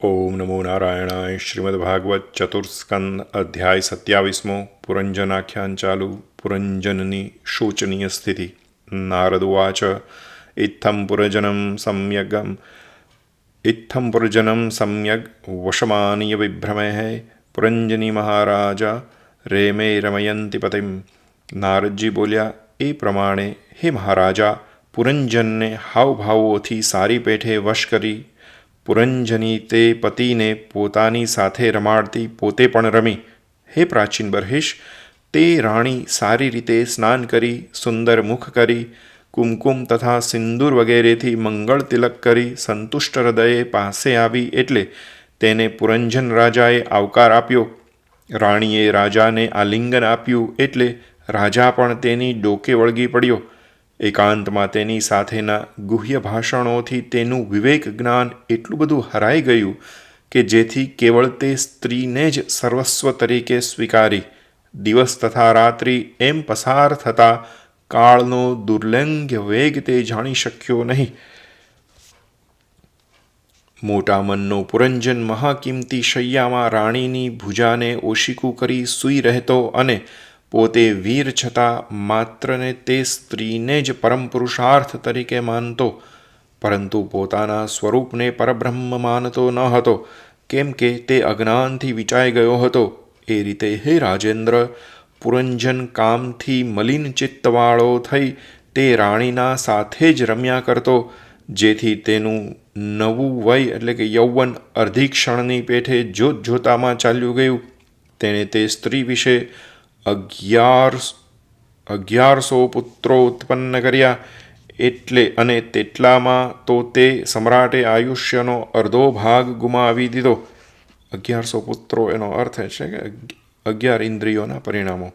ઓમ નમો નારાયણાય શ્રીમદ ભાગવત ચતુર્સ્કંદ અધ્યાય સત્યાવીસમો પુરંજનાખ્યાન ચાલુ પુરંજનની શોચનીય સ્થિતિ નારદુવાચ ઇત્થમ પુરજનમ સમ્યગમ ઇત્થમ પુરજનમ સમ્યગ વશમાનીય વિભ્રમે પુરંજની મહારાજા રેમે રમયંતી પતિમ નારદજી બોલ્યા એ પ્રમાણે હે મહારાજા પુરંજનને હાવભાવોથી સારી પેઠે વશ કરી પુરંજની તે પતિને પોતાની સાથે રમાડતી પોતે પણ રમી. હે પ્રાચીન બર્હિશ, તે રાણી સારી રીતે સ્નાન કરી, સુંદર મુખ કરી, કુમકુમ તથા સિંદૂર વગેરેથી મંગળ તિલક કરી સંતુષ્ટ હૃદયે પાસે આવી એટલે તેને પુરંજન રાજાએ આવકાર આપ્યો. રાણીએ રાજાને આલિંગન આપ્યું એટલે રાજા પણ તેની ડોકે વળગી પડ્યો. એકાંતમાં તેની સાથેના ગુહ્ય ભાષણોથી તેનું વિવેક જ્ઞાન એટલું બધું હરાઈ ગયું કે જેથી કેવળ તે સ્ત્રીને જ સર્વસ્વ તરીકે સ્વીકારી. દિવસ તથા રાત્રિ એમ પસાર થતા કાળનો દુર્લંઘ્ય વેગ તે જાણી શક્યો નહીં. મોટા મનનો પુરંજન મહાકિંમતી શૈયામાં રાણીની ભુજાને ઓશિકું કરી સૂઈ રહેતો અને પોતે વીર છતાં માત્રને તે સ્ત્રીને જ પરમ પુરુષાર્થ તરીકે માનતો, પરંતુ પોતાના સ્વરૂપને પરબ્રહ્મ માનતો ન હતો. કેમ કે તે અજ્ઞાનથી વિચાઈ ગયો હતો. એ રીતે હે રાજેન્દ્ર, પુરંજન કામથી મલિન ચિત્તવાળો થઈ તે રાણીના સાથે જ રમ્યા કરતો, જેથી તેનું નવું વય એટલે કે યૌવન અર્ધી ક્ષણની પેઠે જોત જોતામાં ચાલ્યું ગયું. તેણે તે સ્ત્રી વિશે અગિયાર અગિયારસો પુત્રો ઉત્પન્ન કર્યા. એટલે અને તેટલામાં તો તે સમ્રાટે આયુષ્યનો અર્ધો ભાગ ગુમાવી દીધો. અગિયારસો પુત્રો એનો અર્થ છે કે અગિયાર ઇન્દ્રિયોના પરિણામો.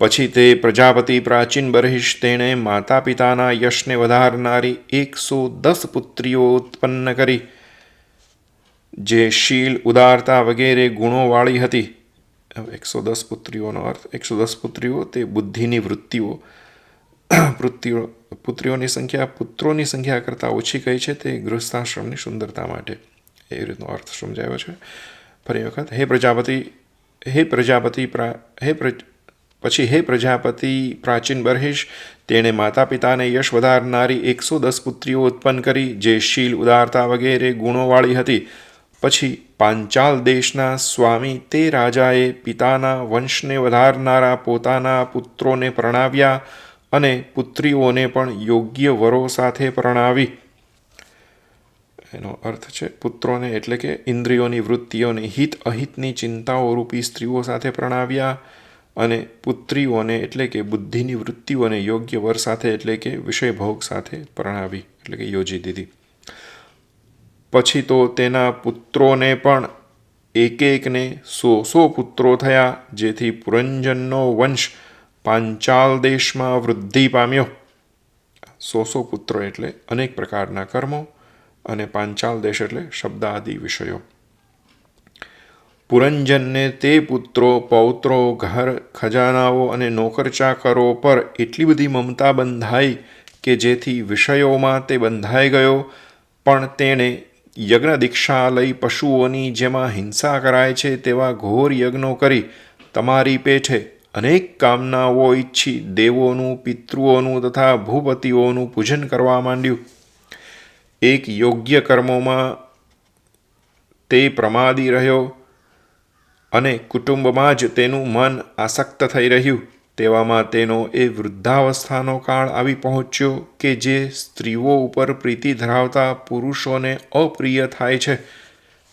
પછી તે પ્રજાપતિ પ્રાચીન બરહિશ તેણે માતા પિતાના યશને વધારનારી એકસો દસ પુત્રીઓ ઉત્પન્ન કરી. જે શીલ, ઉદારતા વગેરે ગુણોવાળી હતી. એકસો દસ પુત્રીઓનો અર્થ, એકસો દસ પુત્રીઓ તે બુદ્ધિની વૃત્તિઓ. વૃત્તિઓ, પુત્રીઓની સંખ્યા પુત્રોની સંખ્યા કરતાં ઓછી કહી છે તે ગૃહસ્થાશ્રમની સુંદરતા માટે. એ રીતનો અર્થ સમજાયો છે. ફરી વખત, હે પ્રજાપતિ હે પ્રજાપતિ હે પછી હે પ્રજાપતિ પ્રાચીન બરહિશ, તેણે માતા પિતાને યશ વધારનારી એકસો દસ પુત્રીઓ ઉત્પન્ન કરી, જે શીલ, ઉદારતા વગેરે ગુણોવાળી હતી. પછી પાંચાલ દેશના સ્વામી તે રાજાએ પિતાના વંશને વધારનારા પોતાના પુત્રોને પ્રણાવ્યા અને પુત્રીઓને પણ યોગ્ય વરો સાથે પ્રણાવી. એનો અર્થ છે પુત્રોને એટલે કે ઇન્દ્રિયોની વૃત્તિઓને હિત અહિતની ચિંતાઓ રૂપી સ્ત્રીઓ સાથે પ્રણાવ્યા અને પુત્રીઓને એટલે કે બુદ્ધિની વૃત્તિઓને યોગ્ય વર સાથે એટલે કે વિષય ભોગ સાથે પ્રણાવી, એટલે કે યોજી દીધી. પછી તો તેના પુત્રોને પણ એક એકને સો સો પુત્રો થયા, જેથી પુરંજનનો વંશ પાંચાલ દેશમાં વૃદ્ધિ પામ્યો. સો સો પુત્રો એટલે અનેક પ્રકારના કર્મો અને પાંચાલ દેશ એટલે શબ્દાદિ વિષયો. પુરંજનને તે પુત્રો, પૌત્રો, ઘર, ખજાનાઓ અને નોકરચાકરો પર એટલી બધી મમતા બંધાઈ કે જેથી વિષયોમાં તે બંધાઈ ગયો, પણ તેણે યજ્ઞ દીક્ષા લઈ પશુઓની જેમાં હિંસા કરાય છે તેવા ઘોર યજ્ઞો કરી તમારી પેઠે અનેક કામનાઓ ઈચ્છી દેવોનું, પિતૃઓનું તથા ભૂપતિઓનું પૂજન કરવા માંડ્યું. એક યોગ્ય કર્મોમાં તે પ્રમાદી રહ્યો અને કુટુંબમાં જ તેનું મન આસક્ત થઈ રહ્યું. તેવામાં તેનો એ વૃદ્ધાવસ્થાનો કાળ આવી પહોંચ્યો કે જે સ્ત્રીઓ ઉપર પ્રીતિ ધરાવતા પુરુષોને અપ્રિય થાય છે.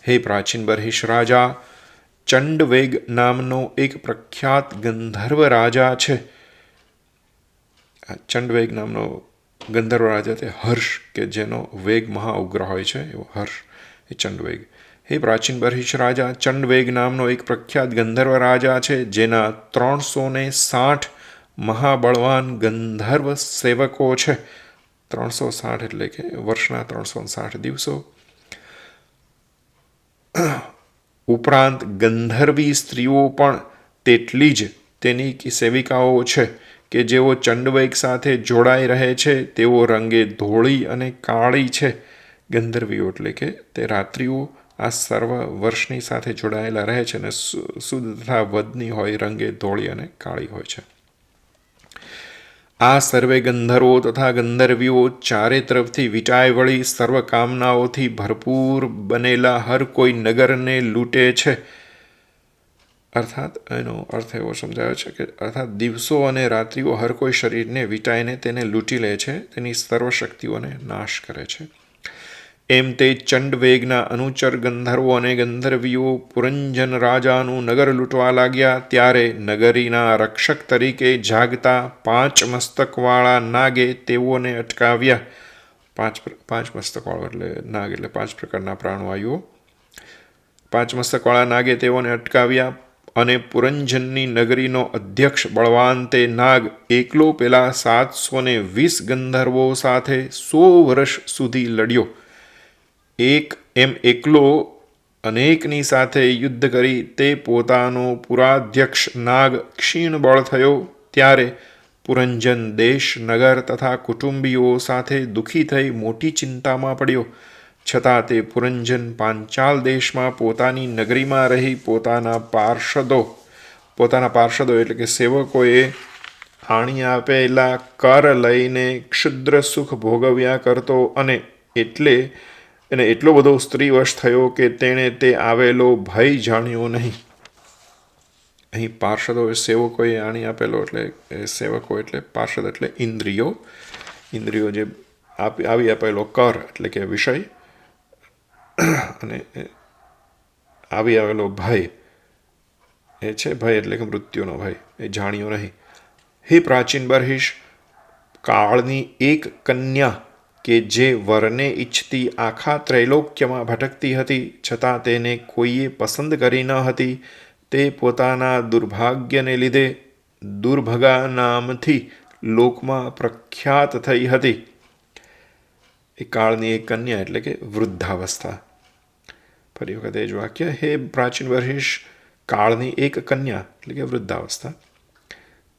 હે પ્રાચીન બરહિશ રાજા, ચંડવેગ નામનો એક પ્રખ્યાત ગંધર્વ રાજા છે. ચંડવેગ નામનો ગંધર્વ રાજા તે હર્ષ કે જેનો વેગ મહા ઉગ્ર હોય છે, એવો હર્ષ એ ચંડવેગ. હે પ્રાચીન બરહિશ રાજા, ચંડવેગ નામનો એક પ્રખ્યાત ગંધર્વ રાજા છે, જેના ત્રણસો ને સાઠ મહાબળવાન ગંધર્વ સેવકો છે. ત્રણસો સાઠ એટલે કે વર્ષના ત્રણસો સાઠ દિવસો. ઉપરાંત ગંધર્વી સ્ત્રીઓ પણ તેટલી જ તેની સેવિકાઓ છે કે જેઓ ચંડવેગ સાથે જોડાઈ રહે છે, તેઓ રંગે ધોળી અને કાળી છે. ગંધર્વીઓ એટલે કે તે રાત્રિઓ આ સર્વ વર્ષની સાથે જોડાયેલા રહે છે અને શુદ્ધ તથા વધની હોય, રંગે ધોળી અને કાળી હોય છે. આ સર્વે ગંધર્વો તથા ગંધર્વીઓ ચારે તરફથી વિટાય વળી સર્વ કામનાઓથી ભરપૂર બનેલા હર કોઈ નગરને લૂંટે છે. અર્થાત, એનો અર્થ એવો સમજાયો છે કે અર્થાત દિવસો અને રાત્રિઓ હર કોઈ શરીરને વિટાઈને તેને લૂંટી લે છે, તેની સર્વશક્તિઓને નાશ કરે છે. એમ તે ચંડવેગના અનુચર ગંધર્વો અને ગંધર્વીઓ પુરંજન રાજાનું નગર લૂંટવા લાગ્યા. ત્યારે નગરીના રક્ષક તરીકે જાગતા પાંચ મસ્તકવાળા નાગે તેઓને અટકાવ્યા. પાંચ પાંચ મસ્તકવાળો એટલે નાગ એટલે પાંચ પ્રકારના પ્રાણવાયુઓ. પાંચ મસ્તકવાળા નાગે તેઓને અટકાવ્યા અને પુરંજનની નગરીનો અધ્યક્ષ બળવાંતે નાગ એકલો પેલા સાતસો વીસ ગંધર્વો સાથે સો વર્ષ સુધી લડ્યો. એક એમ એકલો અનેકની સાથે યુદ્ધ કરી તે પોતાનો પુરાધ્યક્ષ નાગ ક્ષીણ બળ થયો. ત્યારે પુરંજન દેશ, નગર તથા કુટુંબીઓ સાથે દુઃખી થઈ મોટી ચિંતામાં પડ્યો. છતાં તે પુરંજન પાંચાલ દેશમાં પોતાની નગરીમાં રહી પોતાના પાર્ષદો પોતાના પાર્ષદો એટલે કે સેવકોએ આણી આપેલા કર લઈને ક્ષુદ્ર સુખ ભોગવ્યા કરતો અને એટલે એને એટલો બધો સ્ત્રીવશ થયો કે તેણે તે આવેલો ભય જાણ્યો નહીં. અહીં પાર્ષદો સેવકોએ આણી આપેલો એટલે સેવકો એટલે પાર્ષદ એટલે ઇન્દ્રિયો. ઇન્દ્રિયો જે આવી આપેલો કર એટલે કે વિષય. અને આવી આવેલો ભય. એ છે ભય એટલે કે મૃત્યુનો ભય. એ જાણ્યો નહીં. હે પ્રાચીન બરહિશ, કાળની એક કન્યા કે જે વરને ઈચ્છતી આખા ત્રૈલોક્યમાં ભટકતી હતી, છતાં તેને કોઈએ પસંદ કરી ન હતી. તે પોતાના દુર્ભાગ્યને લીધે દુર્ભગા નામથી લોકમાં પ્રખ્યાત થઈ હતી. એ કાળની એક કન્યા એટલે કે વૃદ્ધાવસ્થા. ફરી વખત એ જ વાક્ય, હે પ્રાચીન વર્ષ કાળની એક કન્યા, એટલે કે વૃદ્ધાવસ્થા,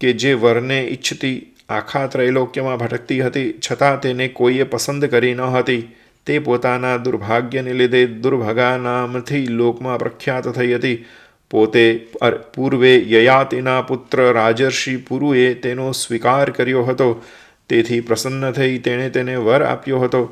કે જે વરને ઈચ્છતી આખા ત્રૈલોક્યમાં ભટકતી હતી, છતાં તેને કોઈએ પસંદ કરી ન હતી. તે પોતાના દુર્ભાગ્યને લીધે દુર્ભગા નામથી લોકમાં પ્રખ્યાત થઈ હતી. પોતે પૂર્વે યયાતિના પુત્ર રાજર્ષિ પુરુએ તેનો સ્વીકાર કર્યો હતો. તેથી પ્રસન્ન થઈ તેણે તેને વર આપ્યો હતો.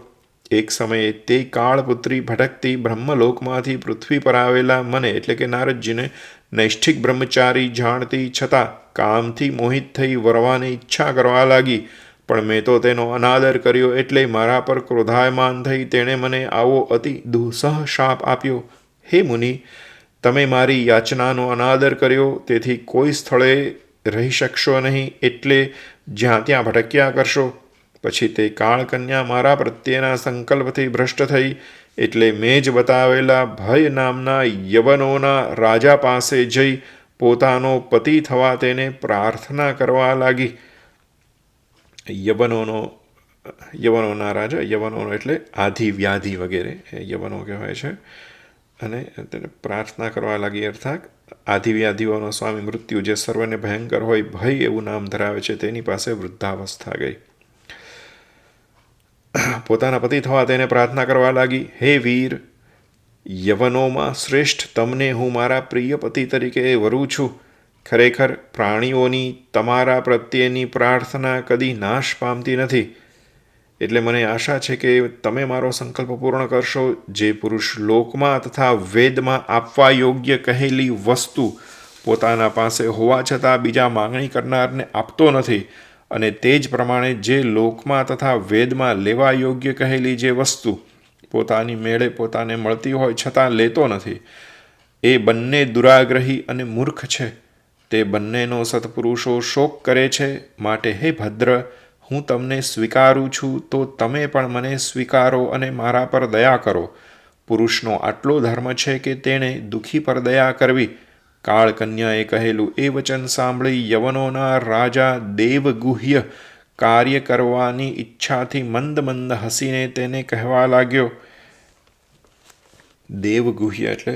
એક સમયે તે કાળપુત્રી ભટકતી બ્રહ્મલોકમાંથી પૃથ્વી પર આવેલા મને, એટલે કે નારદજીને નૈષ્ઠિક બ્રહ્મચારી જાણતી છતાં કામથી મોહિત થઈ વરવાની ઈચ્છા કરવા લાગી. પણ મેં તો તેનો અનાદર કર્યો એટલે મારા પર ક્રોધાયમાન થઈ તેણે મને આવો અતિ દુઃસહ શાપ આપ્યો. હે મુનિ, તમે મારી યાચનાનો અનાદર કર્યો, તેથી કોઈ સ્થળે રહી શકશો નહીં, એટલે જ્યાં ત્યાં ભટક્યા કરશો. પછી તે કાળકન્યા મારા પ્રત્યેના સંકલ્પથી ભ્રષ્ટ થઈ એટલે મેં જ બતાવેલા ભય નામના યવનોના રાજા પાસે જઈ પોતાનો પતિ થવા તેને પ્રાર્થના કરવા લાગી. યવનોનો, યવનોના રાજા, યવનોનો એટલે આધિ વ્યાધિ વગેરે યવનો કહેવાય છે. અને તેને પ્રાર્થના કરવા લાગી અર્થાત આધિવ્યાધિઓનો સ્વામી મૃત્યુ જે સર્વને ભયંકર હોય, ભય એવું નામ ધરાવે છે, તેની પાસે વૃદ્ધાવસ્થા ગઈ. પોતાના પતિ થવા તેને પ્રાર્થના કરવા લાગી, હે વીર, યવનોમાં શ્રેષ્ઠ તમને હું મારા પ્રિય પતિ તરીકે વરું છું. ખરેખર પ્રાણીઓની તમારા પ્રત્યેની પ્રાર્થના કદી નાશ પામતી નથી. એટલે મને આશા છે કે તમે મારો સંકલ્પ પૂર્ણ કરશો. જે પુરુષ લોકમાં તથા વેદમાં આપવા યોગ્ય કહેલી વસ્તુ પોતાના પાસે હોવા છતાં બીજા માંગણી કરનારને આપતો નથી. અને તે જ પ્રમાણે જે લોકમાં તથા વેદમાં લેવા યોગ્ય કહેલી જે વસ્તુ પોતાની મેળે પોતાને મળતી હોય છતાં લેતો નથી, એ બંને દુરાગ્રહી અને મૂર્ખ છે. તે બંનેનો સત્પુરુષો શોક કરે છે, માટે હે ભદ્ર, હું તમને સ્વીકારું છું, તો તમે પણ મને સ્વીકારો અને મારા પર દયા કરો. પુરુષનો આટલો ધર્મ છે કે તેણે દુઃખી પર દયા કરવી કાળકન્યાએ કહેલું, એ વચન સાંભળી યવનોના રાજા દેવગુહ્ય કાર્ય કરવાની ઈચ્છાથી મંદ મંદ હસીને તેને કહેવા લાગ્યો. દેવગુહ્ય એટલે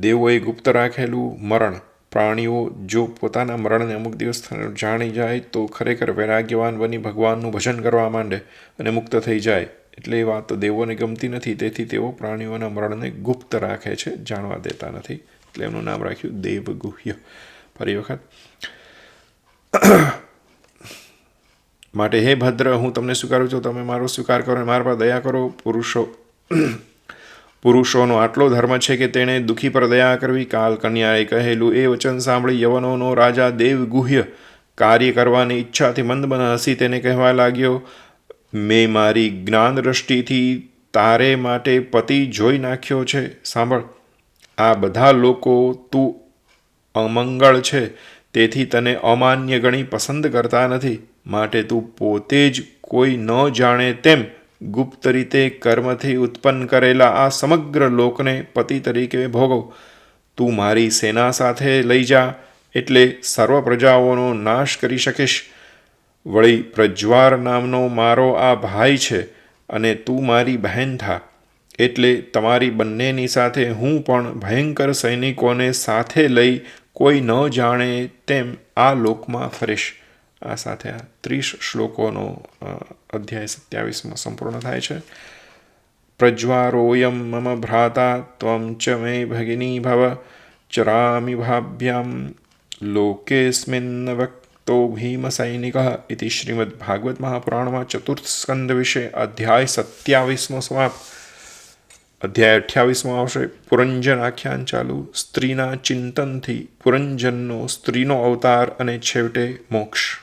દેવોએ ગુપ્ત રાખેલું મરણ. પ્રાણીઓ જો પોતાના મરણને અમુક દિવસ જાણી જાય તો ખરેખર વૈરાગ્યવાન બની ભગવાનનું ભજન કરવા માંડે અને મુક્ત થઈ જાય. એટલે એ વાત દેવોને ગમતી નથી, તેથી તેઓ પ્રાણીઓના મરણને ગુપ્ત રાખે છે, જાણવા દેતા નથી. એટલે એમનું નામ રાખ્યું દેવગુહ્ય ફરી વખત માટે હે ભદ્ર હું તમને સ્વીકારું છું, તમે મારો સ્વીકાર કરો અને મારા પર દયા કરો. પુરુષો, પુરુષોનો આટલો ધર્મ છે કે તેણે દુઃખી પર દયા કરવી. કાલ કન્યાએ કહેલું એ વચન સાંભળી યવનોનો રાજા દેવગુહ્ય કાર્ય કરવાની ઈચ્છાથી મંદ મંદ હસી તેને કહેવા લાગ્યો, મેં મારી જ્ઞાન દ્રષ્ટિથી તારે માટે પતિ જોઈ નાખ્યો છે. સાંભળ. આ બધા લોકો તું અમંગળ છે, તેથી તને અમાન્ય ગણી પસંદ કરતા નથી. માટે તું પોતે જ કોઈ ન જાણે તેમ ગુપ્ત રીતે કર્મથી ઉત્પન્ન કરેલા આ સમગ્ર લોકને પતિ તરીકે ભોગવ. તું મારી સેના સાથે લઈ જા, એટલે સર્વ પ્રજાઓનો નાશ કરી શકીશ. વળી પ્રજ્વાર નામનો મારો આ ભાઈ છે, અને તું મારી બહેન થા. એટલે તમારી બંનેની સાથે હું પણ ભયંકર સૈનિકોને સાથે લઈ કોઈ ન જાણે તેમ આ લોકમાં ફરીશ. આ સાથે આ ત્રીસ શ્લોકોનો અધ્યાય સત્યાવીસમાં સંપૂર્ણ થાય છે. પ્રજ્વારોયમ મમ ભ્રાતા ત્વમ ચ મે ભગિની ભવ ચરામિ ભાભ્યામ લોકેસ્મિન વક્તો ભીમસૈનિક ઇતિ શ્રીમદ્ભાગવત મહાપુરાણમાં ચતુર્થ સ્કંદ વિશે અધ્યાય સત્યાવીસમો સમાપ્ત અધ્યાય અઠ્યાવીસમાં આવશે. પુરંજન આખ્યાન ચાલુ. સ્ત્રીના ચિંતનથી પુરંજનનો સ્ત્રીનો અવતાર અને છેવટે મોક્ષ.